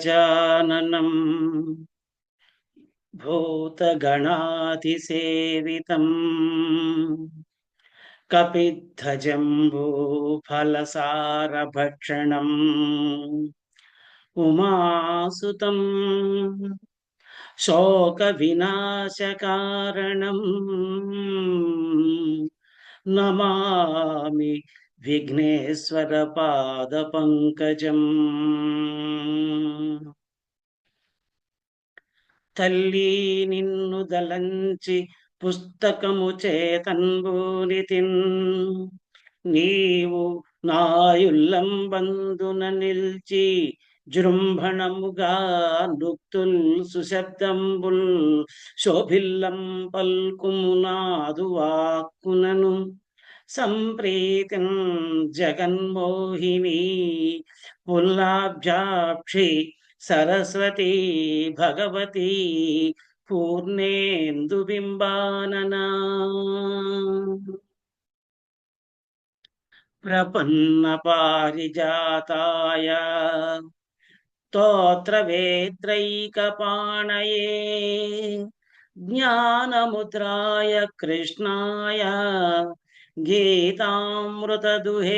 गजाननम् भूतगणातिसेवितम् कपिद्धजम्बूफलसारभक्षणम् उमासुतम् शोकविनाशकारणम् नमामि విఘ్నేశ్వర పాద పంకజం తల్లి నిన్ను దలంచి పుస్తకము చేతన్బూనితిన్ నీవు నాయుల్లంబందున నిల్చి జృంభణముగా నుక్తుల్ సుశబ్దంబుల్. శోభిల్లం పల్కుమునాదు వాక్కునను संप्रीति जगन्मोहिनी पुल्लाब्जाक्षि सरस्वती भगवती पूर्णेन्दुबिम्बानना। प्रपन्नपारिजाताय ज्ञान ज्ञानमुद्राय कृष्णाय గీతామృతదుహే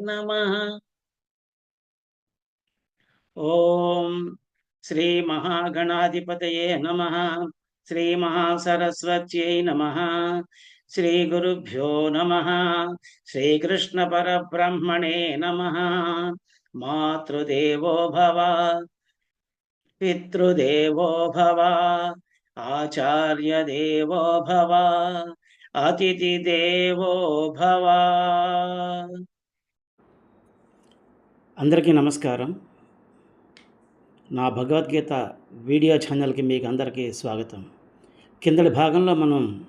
నమ. ఓం శ్రీ మహాగణాధిపతయే నమ. శ్రీ మహాసరస్వత్యై నమ. శ్రీ గురుభ్యో నమ. శ్రీకృష్ణ పరబ్రహ్మణే నమ. మాతృదేవో భవ. పితృదేవో భవ. ఆచార్య దేవో భవ. అతిథి దేవో భవ. అందరికీ నమస్కారం. నా భగవద్గీత వీడియో ఛానల్కి మీకు అందరికీ స్వాగతం. కిందటి భాగంలో మనం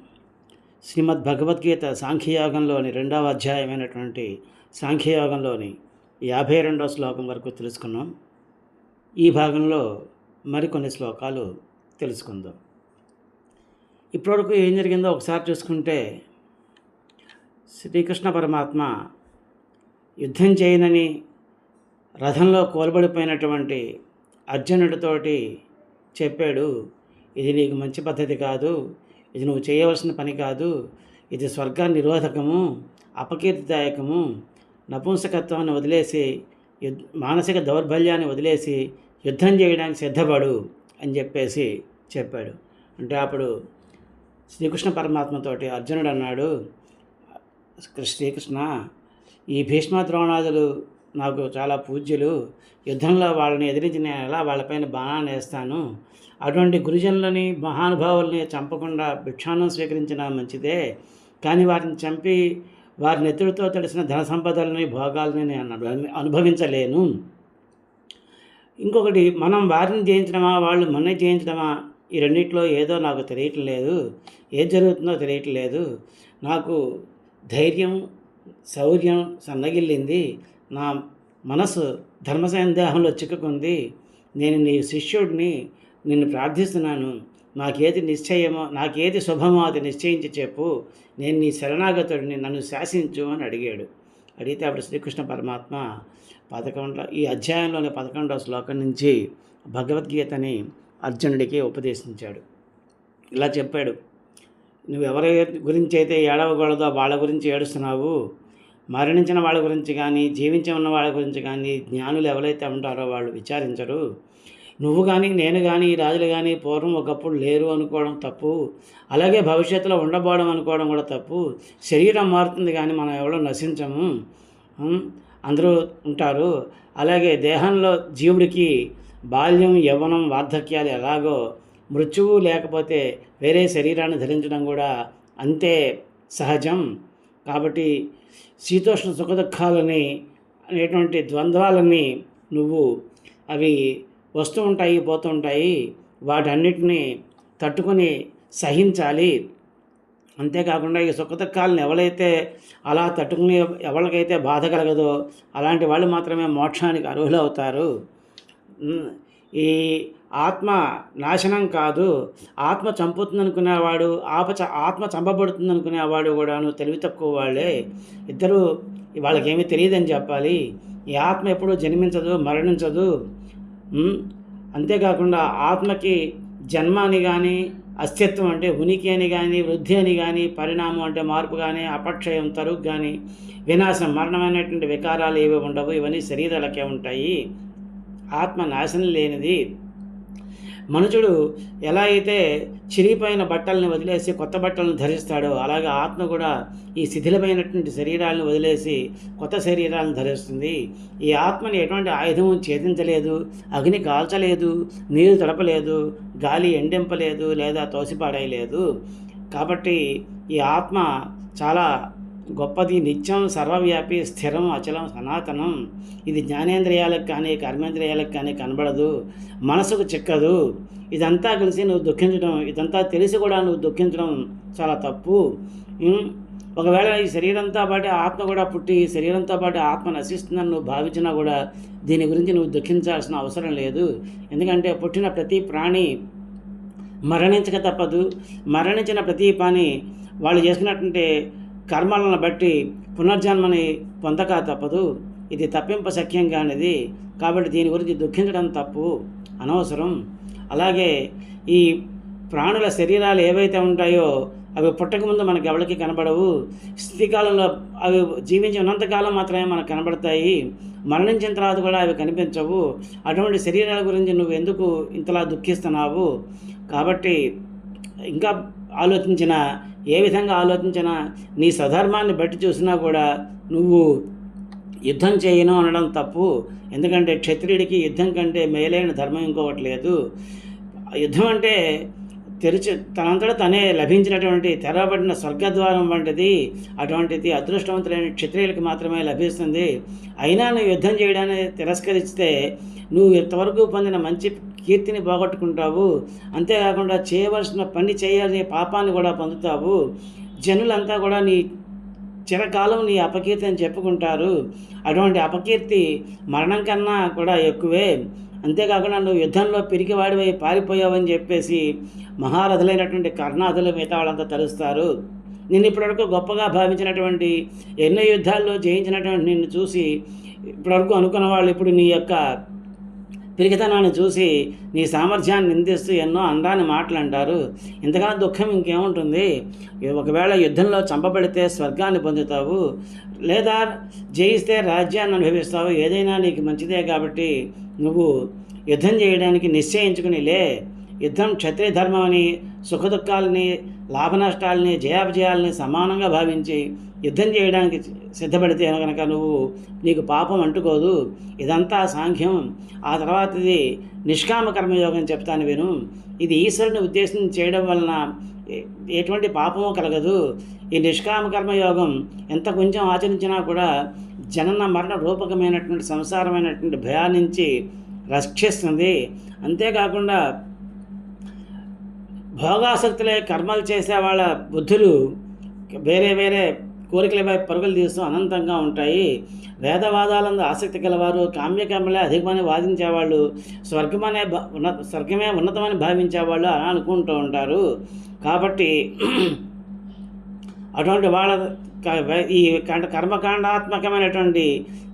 శ్రీమద్ భగవద్గీత సాంఖ్యయోగంలోని రెండవ అధ్యాయమైనటువంటి సాంఖ్యయోగంలోని యాభై రెండవ శ్లోకం వరకు తెలుసుకున్నాం. ఈ భాగంలో మరికొన్ని శ్లోకాలు తెలుసుకుందాం. ఇప్పటివరకు ఏం జరిగిందో ఒకసారి చూసుకుంటే శ్రీకృష్ణ పరమాత్మ యుద్ధం చేయనని రథంలో కోల్బడిపోయినటువంటి అర్జునుడితోటి చెప్పాడు ఇది నీకు మంచి పద్ధతి కాదు ఇది నువ్వు చేయవలసిన పని కాదు ఇది స్వర్గ నిరోధకము అపకీర్తిదాయకము నపుంసకత్వాన్ని వదిలేసి యుద్ మానసిక దౌర్బల్యాన్ని వదిలేసి యుద్ధం చేయడానికి సిద్ధపడు అని చెప్పేసి చెప్పాడు. అంటే అప్పుడు శ్రీకృష్ణ పరమాత్మతోటి అర్జునుడు అన్నాడు శ్రీకృష్ణ ఈ భీష్మ ద్రోణాదులు నాకు చాలా పూజ్యులు. యుద్ధంలో వాళ్ళని ఎదిరించి నేను ఎలా వాళ్ళపైన బాణాన్ని వేస్తాను? అటువంటి గురుజనులని మహానుభావుల్ని చంపకుండా భిక్షానం స్వీకరించిన మంచిదే. కానీ వారిని చంపి వారి నెత్తుడితో తెలిసిన ధన సంపదలని భోగాలని నేను అనుభవించలేను. ఇంకొకటి మనం వారిని జయించడమా? వాళ్ళు మనని జయించడమా? ఈ రెండిట్లో ఏదో నాకు తెలియటం లేదు. ఏది జరుగుతుందో తెలియటం లేదు. నాకు ధైర్యం శౌర్యం సన్నగిల్లింది నా మనసు ధర్మ సందేహంలో చిక్కుకుంది. నేను నీ శిష్యుడిని నిన్ను ప్రార్థిస్తున్నాను. నాకేది నిశ్చయమో నాకేది శుభమో అది నిశ్చయించి చెప్పు. నేను నీ శరణాగతుడిని నన్ను శాసించు అని అడిగాడు. అడిగితే అప్పుడు శ్రీకృష్ణ పరమాత్మ పదకొండు ఈ అధ్యాయంలోని పదకొండవ శ్లోకం నుంచి భగవద్గీతని అర్జునుడికి ఉపదేశించాడు. ఇలా చెప్పాడు నువ్వు ఎవరి గురించి అయితే ఏడవకూడదో వాళ్ళ గురించి ఏడుస్తున్నావు? మరణించిన వాళ్ళ గురించి కానీ జీవించి ఉన్న వాళ్ళ గురించి కానీ జ్ఞానులు ఎవరైతే ఉంటారో వాళ్ళు విచారించరు. నువ్వు కానీ నేను కానీ ఈ రాజులు కానీ పూర్వం ఒకప్పుడు లేరు అనుకోవడం తప్పు. అలాగే భవిష్యత్తులో ఉండబోవడం అనుకోవడం కూడా తప్పు. శరీరం మారుతుంది కానీ మనం ఎవరో నశించము. అందరూ ఉంటారు. అలాగే దేహంలో జీవుడికి బాల్యం యవ్వనం వార్ధక్యాలు ఎలాగో మృత్యువు లేకపోతే వేరే శరీరాన్ని ధరించడం కూడా అంతే సహజం. కాబట్టి శీతోష్ణ సుఖదుఖాలని అనేటువంటి ద్వంద్వాలని నువ్వు అవి వస్తూ ఉంటాయి పోతూ ఉంటాయి. వాటన్నిటిని తట్టుకొని సహించాలి. అంతేకాకుండా ఈ సుఖదుఖాలను ఎవరైతే అలా తట్టుకుని ఎవరికైతే బాధ కలగదో అలాంటి వాళ్ళు మాత్రమే మోక్షానికి అర్హులు అవుతారు ఈ ఆత్మ నాశనం కాదు. ఆత్మ చంపుతుంది అనుకునేవాడు ఆపచ ఆత్మ చంపబడుతుంది అనుకునేవాడు కూడాను తెలివి తక్కువ వాళ్ళే. ఇద్దరు వాళ్ళకేమీ తెలియదని చెప్పాలి. ఈ ఆత్మ ఎప్పుడూ జన్మించదు మరణించదు. అంతేకాకుండా ఆత్మకి జన్మ అని కానీ అస్తిత్వం అంటే ఉనికి అని కానీ వృద్ధి అని కానీ పరిణామం అంటే మార్పు కానీ అపక్షయం తరుగు కానీ వినాశం మరణమైనటువంటి వికారాలు ఏవి ఉండవు. ఇవన్నీ శరీరాలకే ఉంటాయి. ఆత్మ నాశనం లేనిది. మనుషుడు ఎలా అయితే చిరిగిపోయిన బట్టలను వదిలేసి కొత్త బట్టలను ధరిస్తాడో అలాగే ఆత్మ కూడా ఈ శిథిలమైనటువంటి శరీరాలను వదిలేసి కొత్త శరీరాలను ధరిస్తుంది. ఈ ఆత్మని ఎటువంటి ఆయుధం ఛేదించలేదు అగ్ని కాల్చలేదు నీరు తడపలేదు గాలి ఎండింపలేదు లేదా తోసిపాడేయలేదు కాబట్టి ఈ ఆత్మ చాలా గొప్పది నిత్యం సర్వవ్యాపి స్థిరం అచలం సనాతనం. ఇది జ్ఞానేంద్రియాలకు కానీ కర్మేంద్రియాలకు కానీ కనబడదు. మనసుకు చిక్కదు. ఇదంతా కలిసి నువ్వు దుఃఖించడం ఇదంతా తెలిసి కూడా నువ్వు దుఃఖించడం చాలా తప్పు. ఒకవేళ ఈ శరీరంతో పాటు ఆత్మ కూడా పుట్టి ఈ శరీరంతో పాటు ఆత్మ నశిస్తుందని నువ్వు భావించినా కూడా దీని గురించి నువ్వు దుఃఖించాల్సిన అవసరం లేదు. ఎందుకంటే పుట్టిన ప్రతి ప్రాణి మరణించక తప్పదు. మరణించిన ప్రతి పని వాళ్ళు చేసుకున్నటువంటి కర్మలను బట్టి పునర్జన్మని పొందక తప్పదు. ఇది తప్పింప శక్యం కానిది. కాబట్టి దీని గురించి దుఃఖించడం తప్పు అనవసరం. అలాగే ఈ ప్రాణుల శరీరాలు ఏవైతే ఉంటాయో అవి పుట్టకముందు మనకి ఎవరికి కనబడవు. స్థితికాలంలో అవి జీవించి ఉన్నంతకాలం మాత్రమే మనకు కనబడతాయి. మరణించిన తర్వాత కూడా అవి కనిపించవు. అటువంటి శరీరాల గురించి నువ్వు ఎందుకు ఇంతలా దుఃఖిస్తున్నావు? కాబట్టి ఇంకా ఆలోచించిన ఏ విధంగా ఆలోచించినా నీ స్వధర్మాన్ని బట్టి చూసినా కూడా నువ్వు యుద్ధం చేయను అనడం తప్పు. ఎందుకంటే క్షత్రియుడికి యుద్ధం కంటే మేలైన ధర్మం ఇంకొకటి లేదు. యుద్ధం అంటే తెరిచి తనంతట తనే లభించినటువంటి తెరవబడిన స్వర్గద్వారం వంటిది. అటువంటిది అదృష్టవంతులైన క్షత్రియులకు మాత్రమే లభిస్తుంది. అయినా నువ్వు యుద్ధం చేయడాన్ని తిరస్కరిస్తే నువ్వు ఇంతవరకు పొందిన మంచి కీర్తిని పోగొట్టుకుంటావు. అంతేకాకుండా చేయవలసిన పని చేయాల్సిన పాపాన్ని కూడా పొందుతావు. జనులంతా కూడా నీ చిరకాలం నీ అపకీర్తి అని చెప్పుకుంటారు. అటువంటి అపకీర్తి మరణం కన్నా కూడా ఎక్కువే. అంతేకాకుండా నువ్వు యుద్ధంలో పిరికివాడివై పారిపోయావని చెప్పేసి మహారథులైనటువంటి కర్ణాథుల మిగతా వాళ్ళంతా తలుస్తారు. నిన్ను ఇప్పటివరకు గొప్పగా భావించినటువంటి ఎన్నో యుద్ధాల్లో జయించినటువంటి నిన్ను చూసి ఇప్పటివరకు అనుకున్న వాళ్ళు ఇప్పుడు నీ యొక్క పిరికితనాన్ని చూసి నీ సామర్థ్యాన్ని నిందిస్తూ ఎన్నో అందాన్ని మాటలు అంటారు ఇంతకన్నా దుఃఖం ఇంకేముంటుంది? ఒకవేళ యుద్ధంలో చంపబడితే స్వర్గాన్ని పొందుతావు. లేదా జయిస్తే రాజ్యాన్ని అనుభవిస్తావు. ఏదైనా నీకు మంచిదే కాబట్టి నువ్వు యుద్ధం చేయడానికి నిశ్చయించుకుని లే. యుద్ధం క్షత్రియ ధర్మం అని సుఖదుఖాలని లాభనష్టాలని జయాపజయాలని సమానంగా భావించి యుద్ధం చేయడానికి సిద్ధపడితే కనుక నువ్వు నీకు పాపం అంటుకోదు. ఇదంతా సాంఖ్యం ఆ తర్వాత ఇది నిష్కామ కర్మయోగం చెప్తాను విను. ఇది ఈశ్వరుని ఉద్దేశం చేయడం వలన ఎటువంటి పాపము కలగదు. ఈ నిష్కామ కర్మయోగం ఎంత కొంచెం ఆచరించినా కూడా జనన మరణ రూపకమైనటువంటి సంసారమైనటువంటి భయాల నుంచి రక్షిస్తుంది. అంతేకాకుండా భోగాసక్తులే కర్మలు చేసే వాళ్ళ బుద్ధులు వేరే వేరే కోరికలపై పరుగులు తీస్తూ అనంతంగా ఉంటాయి. వేదవాదాలందు ఆసక్తి గలవారు కామ్యకర్మలే అధికమని వాదించేవాళ్ళు స్వర్గమనే ఉన్నత ఉన్న స్వర్గమే ఉన్నతమని భావించేవాళ్ళు అలా అనుకుంటూ ఉంటారు. కాబట్టి అటువంటి వాళ్ళ ఈ కర్మకాండాత్మకమైనటువంటి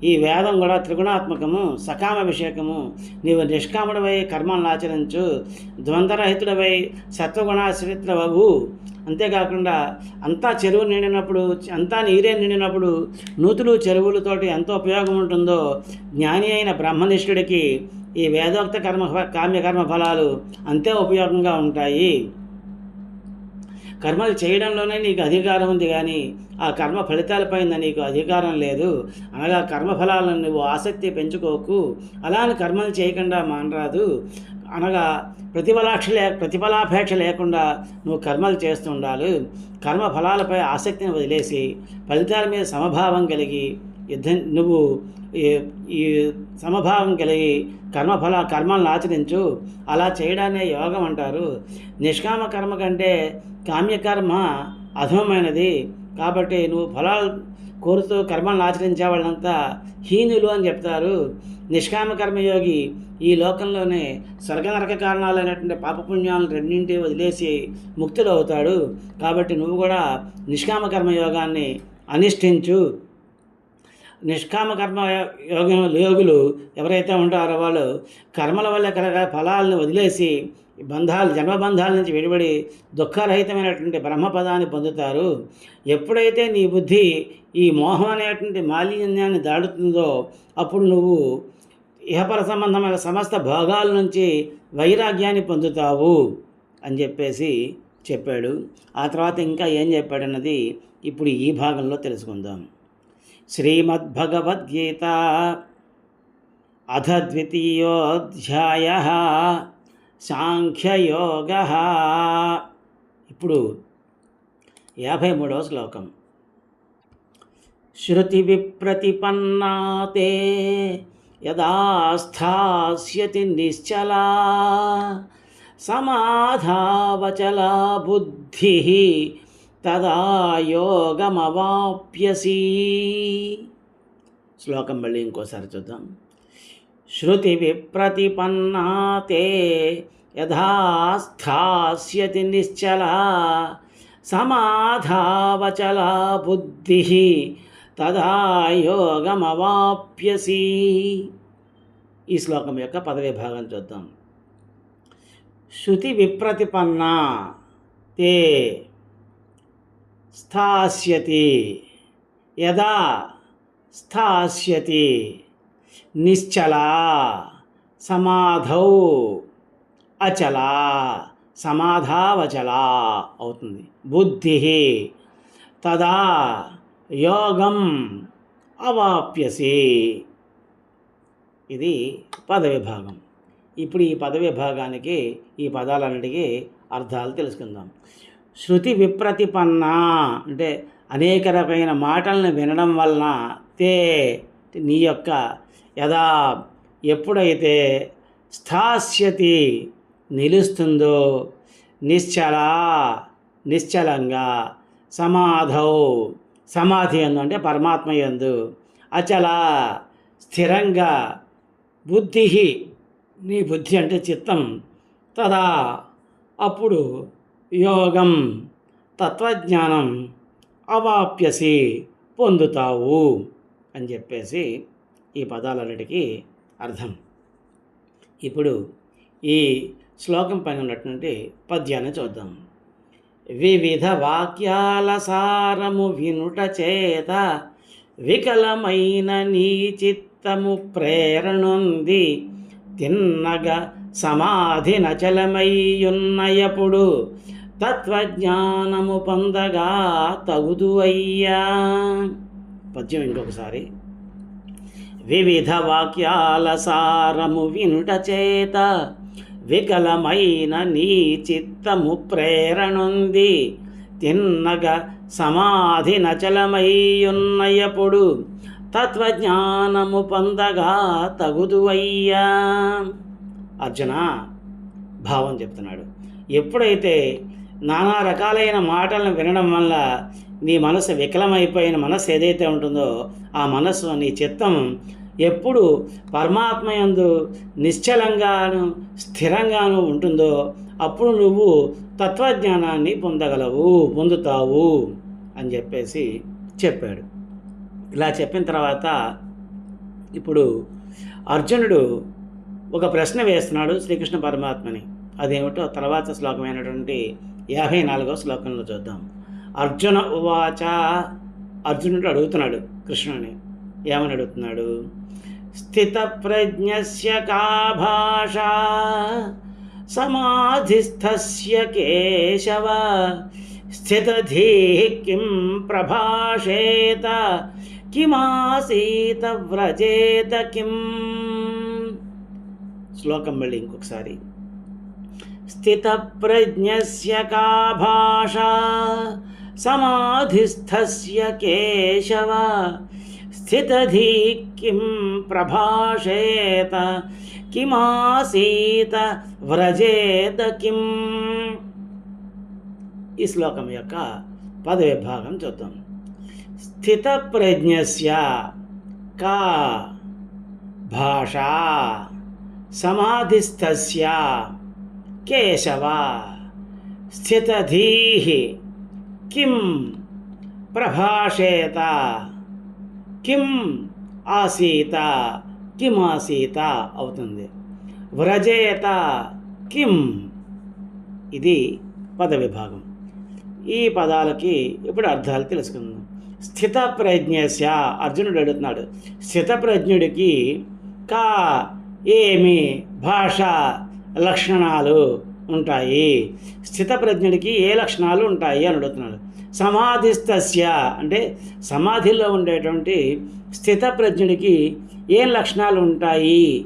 ఈ వేదం కూడా త్రిగుణాత్మకము సకామ అభిషేకము నీవు నిష్కాముడవై కర్మలను ఆచరించు ద్వంద్వరహితుడవై సత్వగుణాశ్రితుడవు అంతేకాకుండా అంతా చెరువు నిండినప్పుడు అంతా నీరే నిండినప్పుడు నూతులు చెరువులతోటి ఎంత ఉపయోగం ఉంటుందో జ్ఞాని అయిన బ్రహ్మనిష్ఠుడికి ఈ వేదోక్త కర్మ కామ్యకర్మ ఫలాలు అంతే ఉపయోగంగా ఉంటాయి. కర్మలు చేయడంలోనే నీకు అధికారం ఉంది కానీ ఆ కర్మ ఫలితాలపైన నీకు అధికారం లేదు. అనగా కర్మఫలాలను నువ్వు ఆసక్తి పెంచుకోకు. అలా అని కర్మలు చేయకుండా మానరాదు. అనగా ప్రతిఫలాక్ష లే ప్రతిఫలాపేక్ష లేకుండా నువ్వు కర్మలు చేస్తూ ఉండాలి. కర్మ ఫలాలపై ఆసక్తిని వదిలేసి ఫలితాల మీద సమభావం కలిగి యుద్ధం నువ్వు ఈ- ఈ సమభావం కలిగి కర్మఫల కర్మలను ఆచరించు. అలా చేయడానే యోగం అంటారు. నిష్కామ కర్మ కంటే కామ్యకర్మ అధమమైనది. కాబట్టి నువ్వు ఫలాలు కోరుతూ కర్మలను ఆచరించే వాళ్ళంతా హీనులు అని చెప్తారు. నిష్కామ కర్మయోగి ఈ లోకంలోనే స్వర్గ నరక కారణాలైనటువంటి పాపపుణ్యాలను రెండింటి వదిలేసి ముక్తుడు అవుతాడు కాబట్టి నువ్వు కూడా నిష్కామ కర్మయోగాన్ని అనిష్ఠించు నిష్కామ కర్మ యోగ యోగులు ఎవరైతే ఉంటారో వాళ్ళు కర్మల వల్ల కలగ ఫలాలను వదిలేసి బంధాలు జన్మబంధాల నుంచి విడిపడి దుఃఖరహితమైనటువంటి బ్రహ్మపదాన్ని పొందుతారు. ఎప్పుడైతే నీ బుద్ధి ఈ మోహం అనేటువంటి మాలిన్యాన్ని దాడుతుందో అప్పుడు నువ్వు ఇహపర సంబంధమైన సమస్త భోగాల నుంచి వైరాగ్యాన్ని పొందుతావు అని చెప్పేసి చెప్పాడు. ఆ తర్వాత ఇంకా ఏం చెప్పాడన్నది ఇప్పుడు ఈ భాగంలో తెలుసుకుందాం. శ్రీమద్భగవద్గీత అథ ద్వితీయోధ్యాయ సాంఖ్యయోగ. ఇప్పుడు యాభై మూడవ శ్లోకం. శృతి విప్రతిపన్నాతే యదా స్థాస్యతి నిశ్చలా సమాధావచలా బుద్ధి తదా యోగమవాప్యసి శ్లోకం మళ్ళీ ఇంకోసారి చూద్దాం. శృతి విప్రతిపన్నాతే యథా స్థాస్యతి నిశ్చలా సమాధావచలా బుద్ధి తదా యోగమవాప్యసి. ఈ శ్లోకం యొక్క పదవి భాగం చూద్దాం. శృతి విప్రతిపన్న తే స్థాస్యతి. యదా స్థాస్యతి. నిశ్చలా సమాధౌ. అచలా సమాధావచలా అవుతుంది. బుద్ధి తదా యోగం అవాప్యసి. ఇది పదవిభాగం. ఇప్పుడు ఈ పదవిభాగానికి ఈ పదాలన్నిటికీ అర్థాలు తెలుసుకుందాం. శృతి విప్రతిపన్న అంటే అనేక రకమైన మాటలను వినడం వలన తే నీ యొక్క యదా ఎప్పుడైతే స్థాస్యతి నిలుస్తుందో నిశ్చల నిశ్చలంగా సమాధౌ సమాధి ఎందు అంటే పరమాత్మ యందు అచల స్థిరంగా బుద్ధి నీ బుద్ధి అంటే చిత్తం తదా అప్పుడు యోగం తత్వజ్ఞానం అవాప్యసి పొందుతావు అని చెప్పేసి ఈ పదాలన్నిటికీ అర్థం. ఇప్పుడు ఈ శ్లోకం పైన ఉన్నటువంటి పద్యాన్ని చూద్దాం. వివిధ వాక్యాల సారము వినుట చేత వికలమైన నీ చిత్తము ప్రేరణుంది. తిన్నగా సమాధి నచలమయ్యున్నయపుడు తత్వజ్ఞానము పొందగా తగుదువయ్యా పద్యం ఇంకొకసారి. వివిధ వాక్యాల సారము వినుట చేత వికలమైన నీ చిత్తము ప్రేరణుంది. తిన్నగా సమాధి నచలమయ్యున్నయపుడు తత్వజ్ఞానము పొందగా తగుదువయ్యా. అర్జున భావం చెప్తున్నాడు. ఎప్పుడైతే నానా రకాలైన మాటలను వినడం వల్ల నీ మనసు వికలమైపోయిన మనసు ఏదైతే ఉంటుందో ఆ మనస్సు నీ చిత్తం ఎప్పుడు పరమాత్మయందు నిశ్చలంగాను స్థిరంగాను ఉంటుందో అప్పుడు నువ్వు తత్వజ్ఞానాన్ని పొందగలవు పొందుతావు అని చెప్పేసి చెప్పాడు. ఇలా చెప్పిన తర్వాత ఇప్పుడు అర్జునుడు ఒక ప్రశ్న వేస్తున్నాడు శ్రీకృష్ణ పరమాత్మని. అదేమిటో తర్వాత శ్లోకమైనటువంటి యాభై నాలుగవ శ్లోకంలో చూద్దాం. అర్జున ఉవాచ అర్జునుడు అడుగుతున్నాడు కృష్ణుని. ఏమని అడుగుతున్నాడు స్థిత ప్రజ్ఞస్య కా భాష సమాధిస్థస్య కేశవ స్థితధీ కిం ప్రభాషేత కిమాసీత వ్రజేత కిం? శ్లోకం మళ్ళీ ఇంకొకసారి. స్థితప్రజ్ఞస్య కా భాష సమాధిస్థస్య కేశవ స్థితధీ కిం ప్రభాషేత కిమాసీత వ్రజేత కిం ఈ శ్లోకం యొక్క పదవిభాగం చూద్దాం. స్థితప్రజ్ఞస్య కా భాషా సమాధిస్థస్య కేశవ స్థితధీః కిం ప్రభాషేత। కిం ఆసీత కిమాసీత ఆసీత అవుతుంది. వ్రజేత కిం? ఇది పద విభాగం ఈ పదాలకి ఇప్పుడు అర్థాలు తెలుసుకుందాం. స్థిత ప్రజ్ఞస్య అర్జునుడు అడుగుతున్నాడు. స్థిత ప్రజ్ఞుడికి కా ఏమి భాష లక్షణాలు ఉంటాయి. స్థితప్రజ్ఞుడికి ఏ లక్షణాలు ఉంటాయి అని అడుగుతున్నాడు. సమాధిస్తస్య అంటే సమాధిలో ఉండేటువంటి స్థితప్రజ్ఞుడికి ఏం లక్షణాలు ఉంటాయి?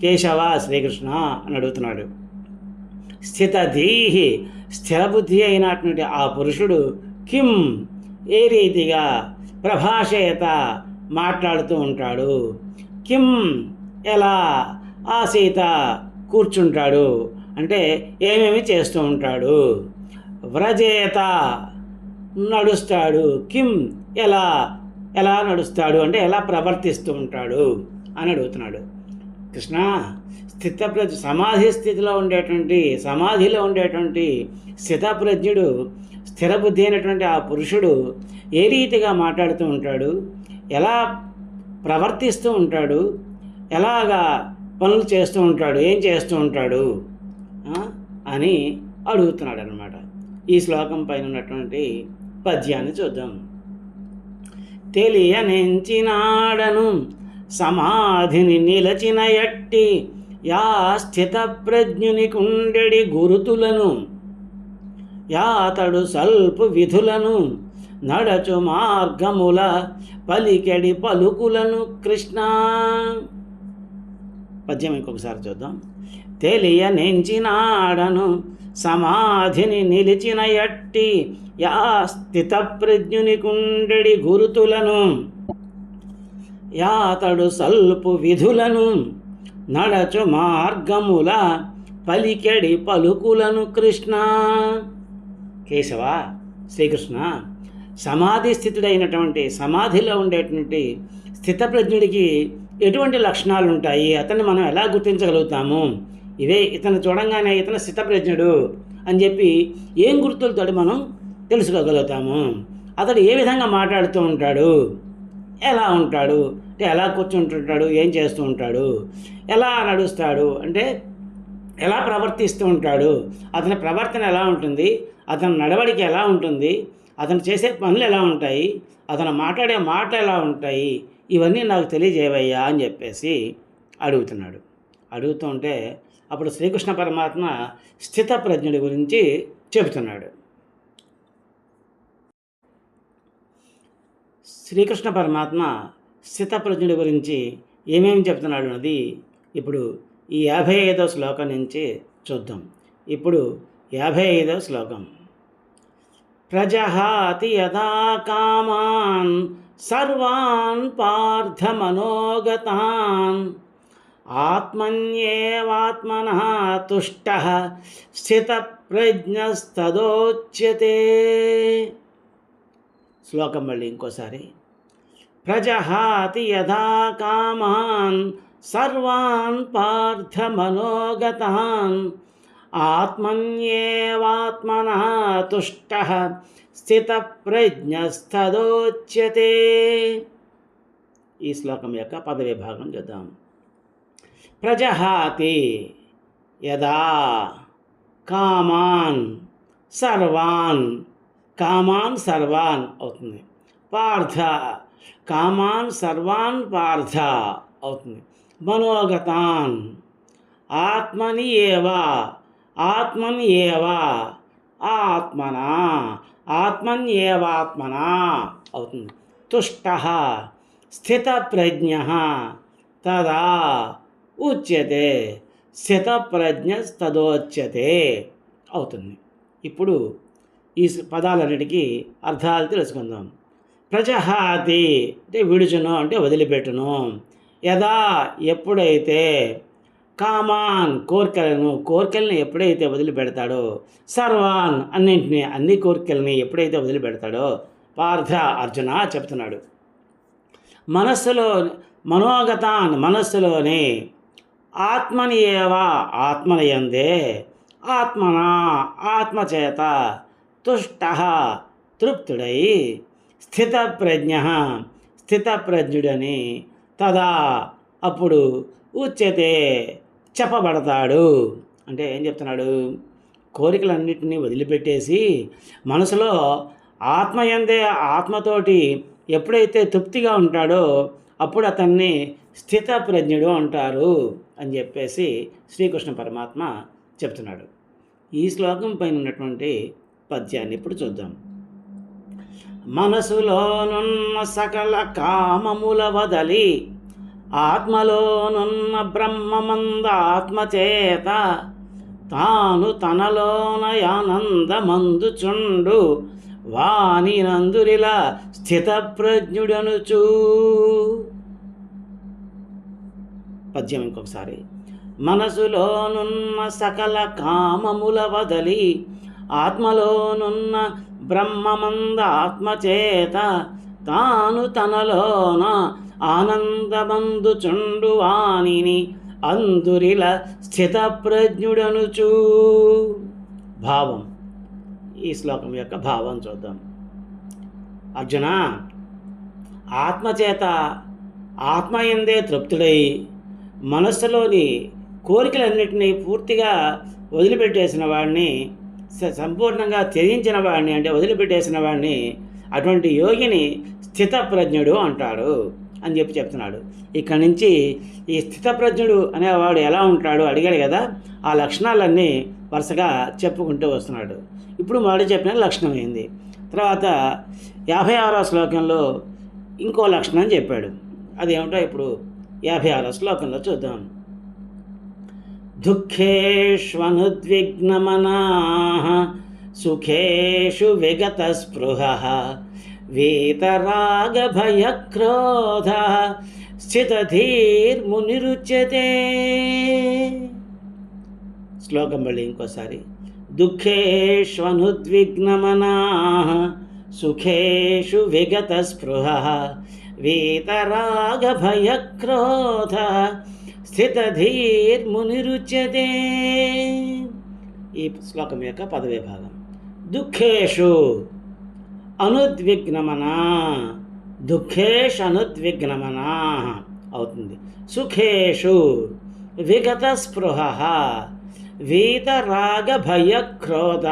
కేశవ శ్రీకృష్ణ అని అడుగుతున్నాడు. స్థితధీహి స్థిరబుద్ధి అయినటువంటి ఆ పురుషుడు కిం? ఏ రీతిగా ప్రభాషయత మాట్లాడుతూ ఉంటాడు. కిం? ఎలా? ఆసీత కూర్చుంటాడు. అంటే ఏమేమి చేస్తూ ఉంటాడు? వ్రజేత నడుస్తాడు. కిం ఎలా ఎలా నడుస్తాడు? అంటే ఎలా ప్రవర్తిస్తూ ఉంటాడు? అని అడుగుతున్నాడు. కృష్ణ స్థితప్రజ సమాధి స్థితిలో ఉండేటువంటి సమాధిలో ఉండేటువంటి స్థితప్రజ్ఞుడు స్థిరబుద్ధి అయినటువంటి ఆ పురుషుడు ఏ రీతిగా మాట్లాడుతూ ఉంటాడు? ఎలా ప్రవర్తిస్తూ ఉంటాడు? ఎలాగా పనులు చేస్తూ ఉంటాడు? ఏం చేస్తూ ఉంటాడు? అని అడుగుతున్నాడు అనమాట ఈ శ్లోకం పైన ఉన్నటువంటి పద్యాన్ని చూద్దాం. తెలియనెంచినాడను సమాధిని నిలచిన ఎట్టి యా స్థిత ప్రజ్ఞుని కుండెడి గురుతులను యాతడు సల్పు విధులను నడచు మార్గముల పలికెడి పలుకులను కృష్ణ. పద్యం ఇంకొకసారి చూద్దాం. తెలియనెంచినాడను సమాధిని నిలిచిన ఎట్టి యా స్థిత ప్రజ్ఞుని కుండెడి గురుతులను. యాతడు సల్పు విధులను నడచు మార్గముల పలికెడి పలుకులను కృష్ణ. కేశవ శ్రీకృష్ణ సమాధి స్థితుడైనటువంటి సమాధిలో ఉండేటువంటి స్థితప్రజ్ఞుడికి ఎటువంటి లక్షణాలు ఉంటాయి అతన్ని మనం ఎలా గుర్తించగలుగుతాము? ఇవే ఇతను చూడంగానే ఇతను స్థితప్రజ్ఞుడు అని చెప్పి ఏం గుర్తులతో మనం తెలుసుకోగలుగుతాము? అతడు ఏ విధంగా మాట్లాడుతూ ఉంటాడు? ఎలా ఉంటాడు? అంటే ఎలా కూర్చుంటుంటాడు? ఏం చేస్తూ ఉంటాడు? ఎలా నడుస్తాడు? అంటే ఎలా ప్రవర్తిస్తూ ఉంటాడు? అతని ప్రవర్తన ఎలా ఉంటుంది? అతని నడవడిక ఎలా ఉంటుంది? అతను చేసే పనులు ఎలా ఉంటాయి? అతను మాట్లాడే మాటలు ఎలా ఉంటాయి? ఇవన్నీ నాకు తెలియజేవయ్యా అని చెప్పేసి అడుగుతున్నాడు. అడుగుతుంటే అప్పుడు శ్రీకృష్ణ పరమాత్మ స్థిత ప్రజ్ఞుడి గురించి చెబుతున్నాడు. శ్రీకృష్ణ పరమాత్మ స్థితప్రజ్ఞుడి గురించి ఏమేమి చెప్తున్నాడు అన్నది ఇప్పుడు ఈ యాభై ఐదో శ్లోకం నుంచి చూద్దాం. ఇప్పుడు యాభై ఐదో శ్లోకం. ప్రజహాతి యథా కామాన్ సర్వాన్ పార్థ మనోగతాన్ ఆత్మన్యేవాత్మన తుష్ట స్థితప్రజ్ఞస్తదోచ్యతే శ్లోకం మళ్ళీ ఇంకోసారి. ప్రజహాతి యథా కామాన్ సర్వాన్ పార్థ మనోగతాన్ ఆత్మన్యేవాత్మన తుష్ట స్థితప్రజ్ఞస్తదోచ్యతే। ఈ శ్లోకం యొక్క పద విభాగం చూద్దాం. ప్రజహాతి యదా కామాన్ సర్వాన్ కామాన్ సర్వాన్ అవుతుంది పార్థ కామాన్ సర్వాన్ పార్థ అవుతుంది మనోగతాన్ ఆత్మని ఏవా ఆత్మని ఏవా ఆత్మన ఆత్మన్యేవాత్మన అవుతుంది తుష్ట స్థితప్రజ్ఞ తదా ఉచ్యతే స్థితప్రజ్ఞస్తదోచ్యతే అవుతుంది. ఇప్పుడు ఈ పదాలన్నిటికీ అర్థాలు తెలుసుకుందాం. ప్రజహాతి అంటే విడుచును అంటే వదిలిపెట్టును. యదా ఎప్పుడైతే కామాన్ కోరికలను కోరికల్ని ఎప్పుడైతే వదిలిపెడతాడో సర్వాన్ అన్నింటినీ అన్ని కోరికల్ని ఎప్పుడైతే వదిలిపెడతాడో పార్థ అర్జున చెప్తున్నాడు. మనస్సులో మనోగతాన్ మనస్సులోనే ఆత్మని ఏవా ఆత్మనయందే ఆత్మన ఆత్మచేత తుష్ట తృప్తుడై స్థితప్రజ్ఞ స్థితప్రజ్ఞుడని తదా అప్పుడు ఉచ్యతే చెప్పబడతాడు. అంటే ఏం చెప్తున్నాడు? కోరికలన్నింటినీ వదిలిపెట్టేసి మనసులో ఆత్మయందే ఆత్మతోటి ఎప్పుడైతే తృప్తిగా ఉంటాడో అప్పుడు అతన్ని స్థితప్రజ్ఞుడు అంటారు. అని చెప్పేసి శ్రీకృష్ణ పరమాత్మ చెప్తున్నాడు. ఈ శ్లోకం పైన ఉన్నటువంటి పద్యాన్ని ఇప్పుడు చూద్దాం. మనసులోనున్న సకల కామముల వదలి ఆత్మలోనున్న బ్రహ్మమంద ఆత్మచేత తాను తనలోన ఆనందమందుచుండు వాణి నందురిలా స్థితప్రజ్ఞుడనుచూ. పద్యం ఇంకొకసారి. మనసులోనున్న సకల కామముల వదలి ఆత్మలోనున్న బ్రహ్మమంద ఆత్మచేత తాను తనలోన ఆనందమందుచుండు వాణిని అందురిల స్థితప్రజ్ఞుడనుచూ. భావం. ఈ శ్లోకం యొక్క భావం చూద్దాం. అర్జున ఆత్మచేత ఆత్మయందే తృప్తుడై మనస్సులోని కోరికలన్నింటినీ పూర్తిగా వదిలిపెట్టేసిన వాడిని సంపూర్ణంగా త్యజించిన వాడిని అంటే వదిలిపెట్టేసిన వాడిని అటువంటి యోగిని స్థితప్రజ్ఞుడు అంటాడు అని చెప్పి చెప్తున్నాడు. ఇక్కడి నుంచి ఈ స్థితప్రజ్ఞుడు అనేవాడు ఎలా ఉంటాడు అడిగాడు కదా ఆ లక్షణాలన్నీ వరుసగా చెప్పుకుంటూ వస్తున్నాడు. ఇప్పుడు మొదటి చెప్పిన లక్షణం ఏంది? తర్వాత యాభై ఆరో శ్లోకంలో ఇంకో లక్షణం చెప్పాడు. అది ఏమిటో ఇప్పుడు యాభై ఆరో శ్లోకంలో చూద్దాం. దుఃఖేష్వనుద్విగ్నమనా సుఖేషు విగత స్పృహ వీతరాగభయక్రోధ స్థితధీర్మునిరుచ్యతే. శ్లోకం మళ్ళీ ఇంకోసారి. దుఃఖేష్వనుద్విగ్నమనా సుఖేషు విగత స్పృహ వీతరాగభయక్రోధ స్థితధీర్మునిరుచ్యతే. ఈ శ్లోకం యొక్క పదవీ భాగం. దుఃఖేషు అనుద్విగ్నమనా. దుఃఖేష్ అనుద్విగ్నమనా అవుతుంది. సుఖేషు విగత స్పృహ వీతరాగభయక్రోధ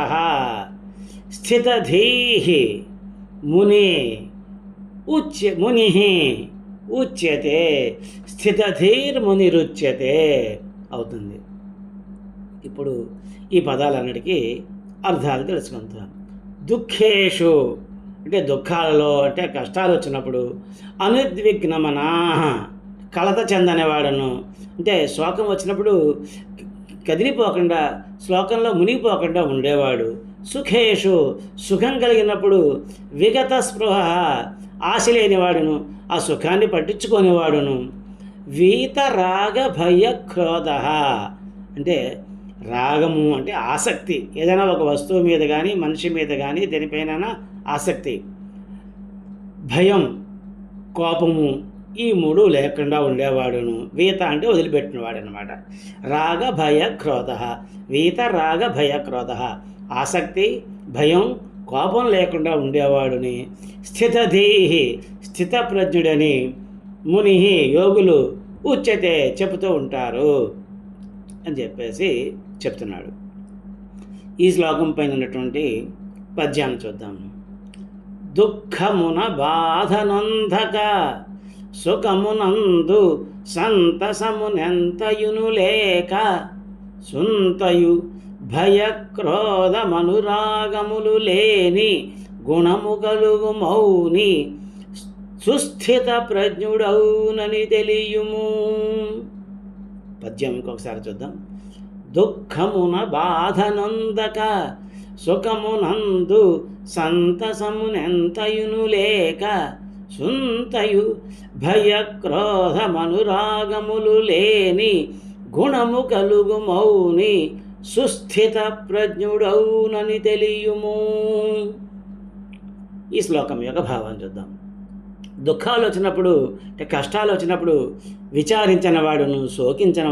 స్థితధీ ముని ఉచ్య ముని ఉచ్యతే స్థితధీర్మునిరుచ్యతే అవుతుంది. ఇప్పుడు ఈ పదాలన్నిటికీ అర్థాలు తెలుసుకుంటాం దుఃఖేషు అంటే దుఃఖాలలో అంటే కష్టాలు వచ్చినప్పుడు అనుద్విగ్నమనా కలత చెందనేవాడను. అంటే శోకం వచ్చినప్పుడు కదిలిపోకుండా శ్లోకంలో మునిగిపోకుండా ఉండేవాడు. సుఖేషు సుఖం కలిగినప్పుడు విగత స్పృహ ఆశ లేనివాడును ఆ సుఖాన్ని పట్టించుకునేవాడును. వీత రాగ భయ క్రోధ. అంటే రాగము అంటే ఆసక్తి. ఏదైనా ఒక వస్తువు మీద కానీ మనిషి మీద కానీ దేనిపైన ఆసక్తి. భయం కోపము ఈ మూడు లేకుండా ఉండేవాడును. వీత అంటే వదిలిపెట్టినవాడు అనమాట రాగ భయ క్రోధ. వీత రాగ భయ క్రోధ. ఆసక్తి భయం కోపం లేకుండా ఉండేవాడుని స్థితధీహి స్థితప్రజ్ఞుడని ముని యోగులు ఉచ్యతే చెబుతూ ఉంటారు అని చెప్పేసి చెప్తున్నాడు. ఈ శ్లోకం పైన ఉన్నటువంటి పద్యాన్ని చూద్దాం. దుఃఖమున బాధనందక సుఖమునందు సంతసమునెంతయును లేక సుంతయు భయక్రోధమనురాగములు లేని గుణము కలుగు మౌని సుస్థిత ప్రజ్ఞుడౌనని తెలియుము. పద్యం ఇంకొకసారి చూద్దాం. దుఃఖమున బాధనందక సుఖమునందు సంతసమునెంతయును లేక సుంతయు భయక్రోధమనురాగములు లేని గుణము కలుగు మౌని సుస్థిత ప్రజ్ఞుడౌనని తెలియుము. ఈ శ్లోకం యొక్క భావం చూద్దాం. దుఃఖాలు వచ్చినప్పుడు అంటే కష్టాలు వచ్చినప్పుడు విచారించినవాడును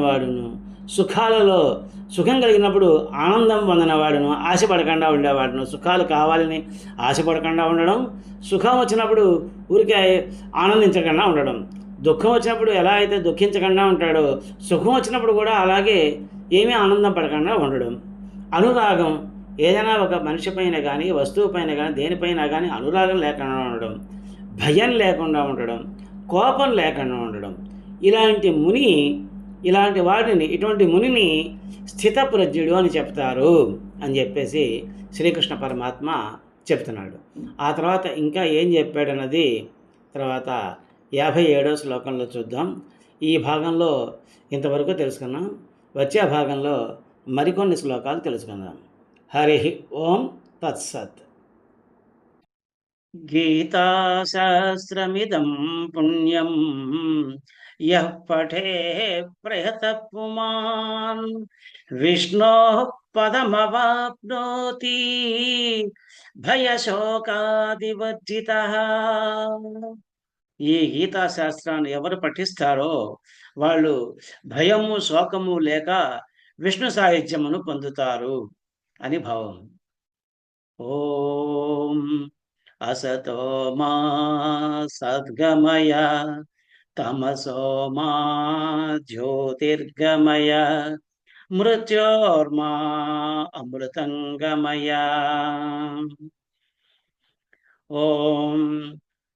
వాడును సుఖాలలో సుఖం కలిగినప్పుడు ఆనందం పొందినవాడును ఆశపడకుండా ఉండేవాడును సుఖాలు కావాలని ఆశపడకుండా ఉండడం సుఖం వచ్చినప్పుడు ఊరికే ఆనందించకుండా ఉండడం. దుఃఖం వచ్చినప్పుడు ఎలా అయితే దుఃఖించకుండా ఉంటాడో సుఖం వచ్చినప్పుడు కూడా అలాగే ఏమీ ఆనందం పడకుండా ఉండడం. అనురాగం ఏదైనా ఒక మనిషి పైన కానీ వస్తువు పైన కానీ దేనిపైన కానీ అనురాగం లేకుండా ఉండడం. భయం లేకుండా ఉండడం. కోపం లేకుండా ఉండడం. ఇలాంటి ముని ఇలాంటి వాడిని ఇటువంటి మునిని స్థితప్రజ్ఞుడు అని చెప్తారు అని చెప్పేసి శ్రీకృష్ణ పరమాత్మ చెప్తున్నాడు. ఆ తర్వాత ఇంకా ఏం చెప్పాడన్నది తర్వాత యాభై ఏడో శ్లోకంలో చూద్దాం. ఈ భాగంలో ఇంతవరకు తెలుసుకున్నాం. వచ్చే భాగంలో మరికొన్ని శ్లోకాలు తెలుసుకుందాం. హరి ఓం తత్సత్. గీతాశాస్త్రమిదం పుణ్యం. యః పఠే ప్రయత పుమాన్ విష్ణో పదమవాప్నోతి. భయశోకాదివర్జిత. ఈ గీతాశాస్త్రాన్ని ఎవరు పఠిస్తారో వాళ్ళు భయము శోకము లేక విష్ణు సాహిత్యమును పొందుతారు అని భావం. ఓం అసతో మా సద్గమయ తమసో మా జ్యోతిర్గమయ మృత్యోర్మా అమృతంగమయ. ఓం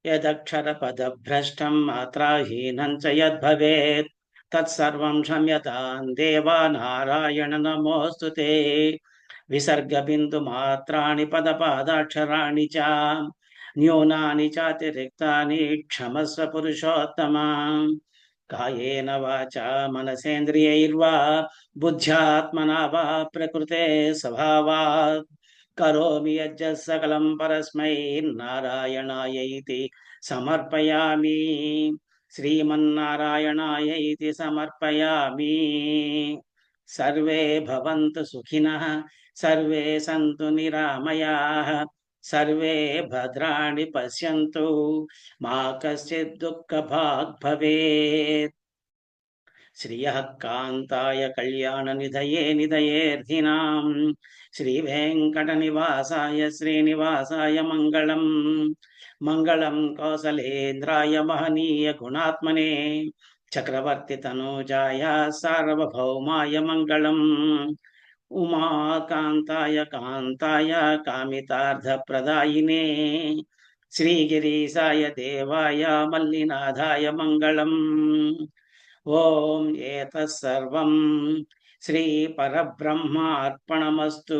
यदक्षरपदभ्रष्टं मात्राहीनं च यद्भवेत् तत्सर्वं क्षम्यतां देवा नारायण नमोऽस्तु ते विसर्गबिन्दुमात्राणि पदपादाक्षराणि च न्यूनानि चातिरिक्तानि क्षमस्व पुरुषोत्तमा कायेन वाचा मनसेन्द्रियैर्वा बुद्ध्यात्मना वा प्रकृते स्वभावात् కరోమి యజ్జ సకలం పరస్మై నారాయణాయైతి సమర్పయామి. శ్రీమన్నారాయణాయైతి సమర్పయామి. సర్వే భవంతు సుఖినః సర్వే సంతు నిరామయాః సర్వే భద్రాణి పశ్యంతు. మా కశ్చిద్ దుఃఖ భాగ్ భవేత్ శ్రియ కాంతాయ కళ్యాణ నిధయే నిధయేర్థినాం శ్రీవేంకటనివాసాయ శ్రీనివాసాయ మంగళం మంగళం కౌసలేంద్రాయ మహనీయ గుణాత్మనే చక్రవర్తి తనూజాయ సార్వభౌమాయ మంగళం ఉమాకాంతాయ కాంతాయ కామితార్థప్రదాయినే శ్రీగిరీశాయ దేవాయ మల్లినాథాయ మంగళం ఓం ఏతత్సర్వం శ్రీ పరబ్రహ్మార్పణమస్తు.